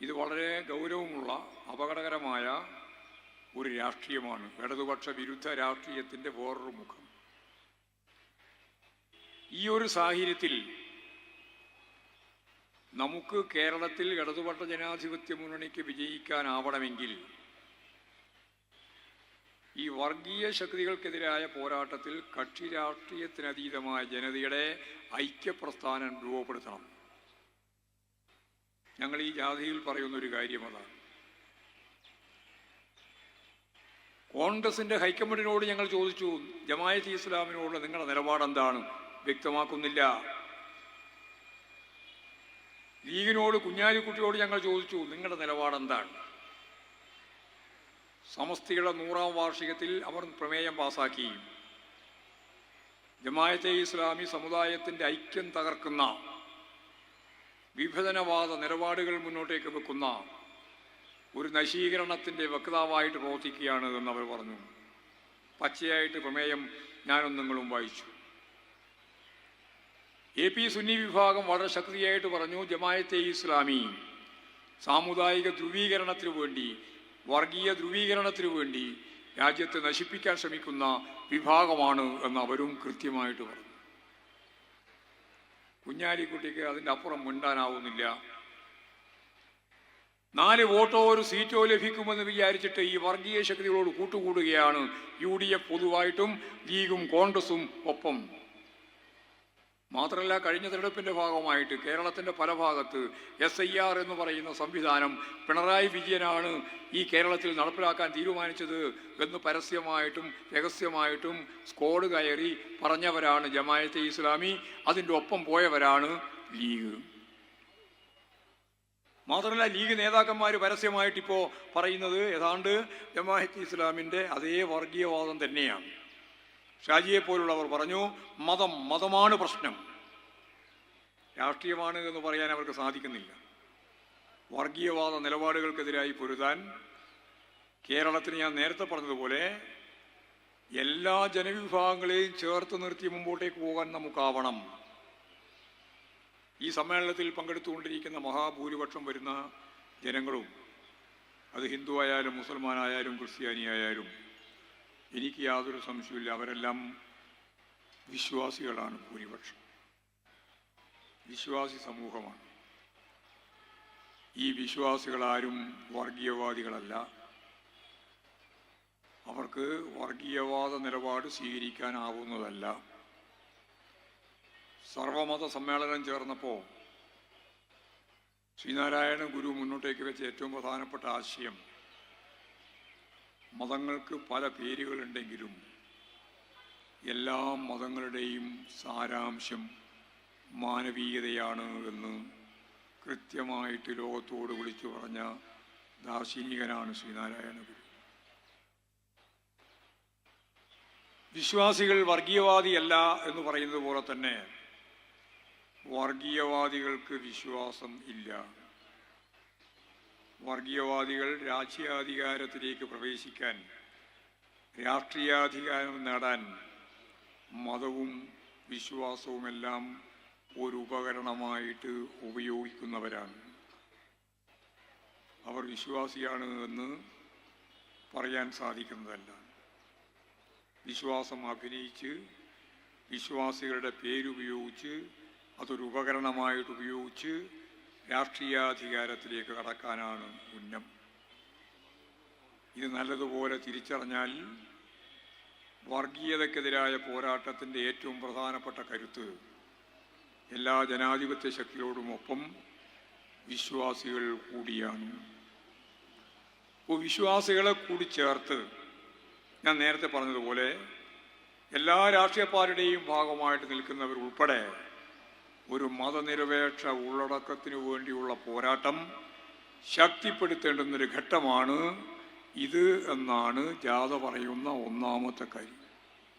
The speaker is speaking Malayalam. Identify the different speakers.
Speaker 1: ഇത് വളരെ ഗൗരവമുള്ള അപകടകരമായ ഒരു രാഷ്ട്രീയമാണ്. ഇടതുപക്ഷ വിരുദ്ധ രാഷ്ട്രീയത്തിന്റെ വേറൊരു മുഖം. ഈ ഒരു സാഹചര്യത്തിൽ നമുക്ക് കേരളത്തിൽ ഇടതുപക്ഷ ജനാധിപത്യ മുന്നണിക്ക് വിജയിക്കാനാവണമെങ്കിൽ ഈ വർഗീയ ശക്തികൾക്കെതിരായ പോരാട്ടത്തിൽ കക്ഷി രാഷ്ട്രീയത്തിനതീതമായ ജനതയുടെ ഐക്യപ്രസ്ഥാനം രൂപപ്പെടുത്തണം. ഞങ്ങൾ ഈ ജാഥയിൽ പറയുന്ന ഒരു കാര്യം അതാണ്. കോൺഗ്രസിന്റെ ഹൈക്കമാൻഡിനോട് ഞങ്ങൾ ചോദിച്ചു ജമായത്ത് ഇസ്ലാമിനോട് നിങ്ങളുടെ നിലപാട് എന്താണ്? വ്യക്തമാക്കുന്നില്ല. ലീഗിനോട് കുഞ്ഞാലിക്കുട്ടിയോട് ഞങ്ങൾ ചോദിച്ചു നിങ്ങളുടെ നിലപാട് നിലപാടെന്താണ് സമസ്തിയുടെ നൂറാം വാർഷികത്തിൽ അവർ പ്രമേയം പാസാക്കി. ജമായത്തെ ഇസ്ലാമി സമുദായത്തിന്റെ ഐക്യം തകർക്കുന്ന വിഭജനവാദ നിലപാടുകൾ മുന്നോട്ടേക്ക് വെക്കുന്ന ഒരു നശീകരണത്തിന്റെ വക്താവായിട്ട് പ്രവർത്തിക്കുകയാണ് എന്ന് അവർ പറഞ്ഞു. പച്ചയായിട്ട് പ്രമേയം ഞാനും നിങ്ങളും വായിച്ചു. എ പി സുന്നി വിഭാഗം വളരെ ശക്തിയായിട്ട് പറഞ്ഞു ജമായത്തെ ഇസ്ലാമി സാമുദായിക ധ്രുവീകരണത്തിനു വേണ്ടി വർഗീയ ധ്രുവീകരണത്തിനു വേണ്ടി രാജ്യത്തെ നശിപ്പിക്കാൻ ശ്രമിക്കുന്ന വിഭാഗമാണ് എന്ന് അവരും കൃത്യമായിട്ട് പറഞ്ഞു. കുഞ്ഞാലിക്കുട്ടിക്ക് അതിന്റെ അപ്പുറം മുണ്ടാനാവുന്നില്ല. നാല് വോട്ടോ ഒരു സീറ്റോ ലഭിക്കുമെന്ന് വിചാരിച്ചിട്ട് ഈ വർഗീയ ശക്തികളോട് കൂട്ടുകൂടുകയാണ് യു ഡി എഫ് പൊതുവായിട്ടും ലീഗും കോൺഗ്രസും ഒപ്പം. മാത്രമല്ല കഴിഞ്ഞ തെരഞ്ഞെടുപ്പിന്റെ ഭാഗമായിട്ട് കേരളത്തിന്റെ പല ഭാഗത്ത് എസ് ഐ ആർ എന്ന് പറയുന്ന സംവിധാനം പിണറായി വിജയനാണ് ഈ കേരളത്തിൽ നടപ്പിലാക്കാൻ തീരുമാനിച്ചത് എന്ന് പരസ്യമായിട്ടും രഹസ്യമായിട്ടും സ്കോഡ് കയറി പറഞ്ഞവരാണ് ജമായത്തെ ഇസ്ലാമി. അതിന്റെ ഒപ്പം പോയവരാണ് ലീഗ്. മാത്രമല്ല ലീഗ് നേതാക്കന്മാർ പരസ്യമായിട്ടിപ്പോൾ പറയുന്നത് ഏതാണ്ട് ജമാഅത്ത് ഇസ്ലാമിന്റെ അതേ വർഗീയവാദം തന്നെയാണ്. ഷാജിയെ പോലുള്ളവർ പറഞ്ഞു മതം മതമാണ് പ്രശ്നം. രാഷ്ട്രീയമാണ് എന്ന് പറയാൻ അവർക്ക് സാധിക്കുന്നില്ല. വർഗീയവാദ നിലപാടുകൾക്കെതിരായി പൊരുതാൻ കേരളത്തിന് ഞാൻ നേരത്തെ പറഞ്ഞതുപോലെ എല്ലാ ജനവിഭാഗങ്ങളെയും ചേർത്ത് നിർത്തി മുമ്പോട്ടേക്ക് പോകാൻ നമുക്കാവണം. ഈ സമ്മേളനത്തിൽ പങ്കെടുത്തുകൊണ്ടിരിക്കുന്ന മഹാഭൂരിപക്ഷം വരുന്ന ജനങ്ങളും അത് ഹിന്ദു ആയാലും മുസൽമാനായാലും ക്രിസ്ത്യാനി ആയാലും എനിക്ക് യാതൊരു സംശയമില്ല അവരെല്ലാം വിശ്വാസികളാണ് ഭൂരിപക്ഷം. വിശ്വാസി സമൂഹമാണ്. ഈ വിശ്വാസികളാരും വർഗീയവാദികളല്ല. അവർക്ക് വർഗീയവാദ നിലപാട് സ്വീകരിക്കാനാവുന്നതല്ല. സർവമത സമ്മേളനം ചേർന്നപ്പോൾ ശ്രീനാരായണ ഗുരു മുന്നോട്ടേക്ക് വെച്ച ഏറ്റവും പ്രധാനപ്പെട്ട ആശയം മതങ്ങൾക്ക് പല പേരുകളുണ്ടെങ്കിലും എല്ലാ മതങ്ങളുടെയും സാരാംശം മാനവീയതയാണ് എന്ന് കൃത്യമായിട്ട് ലോകത്തോട് വിളിച്ചു പറഞ്ഞ ദാർശനികനാണ് ശ്രീനാരായണ ഗുരു. വിശ്വാസികൾ വർഗീയവാദിയല്ല എന്ന് പറയുന്നത് പോലെ തന്നെ വർഗീയവാദികൾക്ക് വിശ്വാസം ഇല്ല. വർഗീയവാദികൾ രാജ്യാധികാരത്തിലേക്ക് പ്രവേശിക്കാൻ രാഷ്ട്രീയാധികാരം നേടാൻ മതവും വിശ്വാസവുമെല്ലാം ഒരു ഉപകരണമായിട്ട് ഉപയോഗിക്കുന്നവരാണ്. അവർ വിശ്വാസിയാണ് എന്ന് പറയാൻ സാധിക്കുന്നതല്ല. വിശ്വാസം അഭിനയിച്ച് വിശ്വാസികളുടെ പേരുപയോഗിച്ച് അതൊരു ഉപകരണമായിട്ട് ഉപയോഗിച്ച് രാഷ്ട്രീയാധികാരത്തിലേക്ക് കടക്കാനാണ് ഉന്നം ഇത് നല്ലതുപോലെ തിരിച്ചറിഞ്ഞാൽ വർഗീയതക്കെതിരായ പോരാട്ടത്തിന്റെ ഏറ്റവും പ്രധാനപ്പെട്ട കരുത്ത് എല്ലാ ജനാധിപത്യ ശക്തിയോടുമൊപ്പം വിശ്വാസികൾ കൂടിയാണ്. അപ്പോൾ വിശ്വാസികളെ കൂടി ചേർത്ത് ഞാൻ നേരത്തെ പറഞ്ഞതുപോലെ എല്ലാ രാഷ്ട്രീയ പാർട്ടിയുടെയും ഭാഗമായിട്ട് നിൽക്കുന്നവർ ഉൾപ്പെടെ ഒരു മതനിരപേക്ഷ ഉള്ളടക്കത്തിനു വേണ്ടിയുള്ള പോരാട്ടം ശക്തിപ്പെടുത്തേണ്ടുന്നൊരു ഘട്ടമാണ് ഇത് എന്നാണ് ജാഥ പറയുന്ന ഒന്നാമത്തെ കാര്യം.